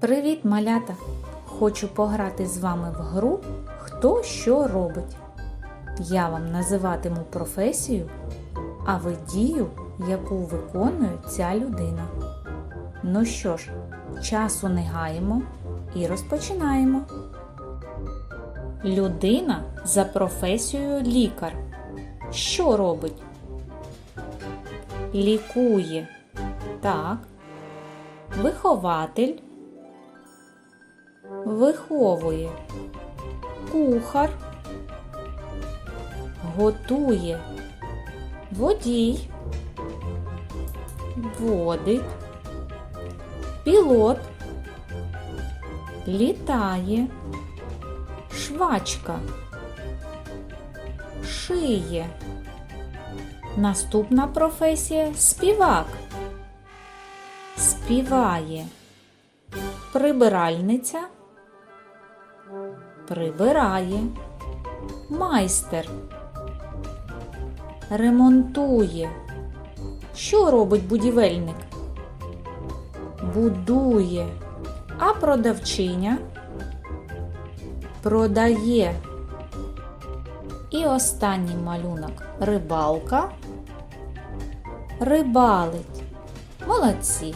Привіт, малята! Хочу пограти з вами в гру Хто що робить. Я вам називатиму професію, а ви дію, яку виконує ця людина. Ну що ж, часу не гаємо і розпочинаємо. Людина за професією лікар. Що робить? Лікує. Так. Вихователь. Виховує. Кухар. Готує. Водій. Водить. Пілот. Літає. Швачка. Шиє. Наступна професія співак. Співає. Прибиральниця. Прибирає. Майстер. Ремонтує. Що робить будівельник? Будує. А продавчиня продає. І останній малюнок рибалка. Рибалить. Молодці.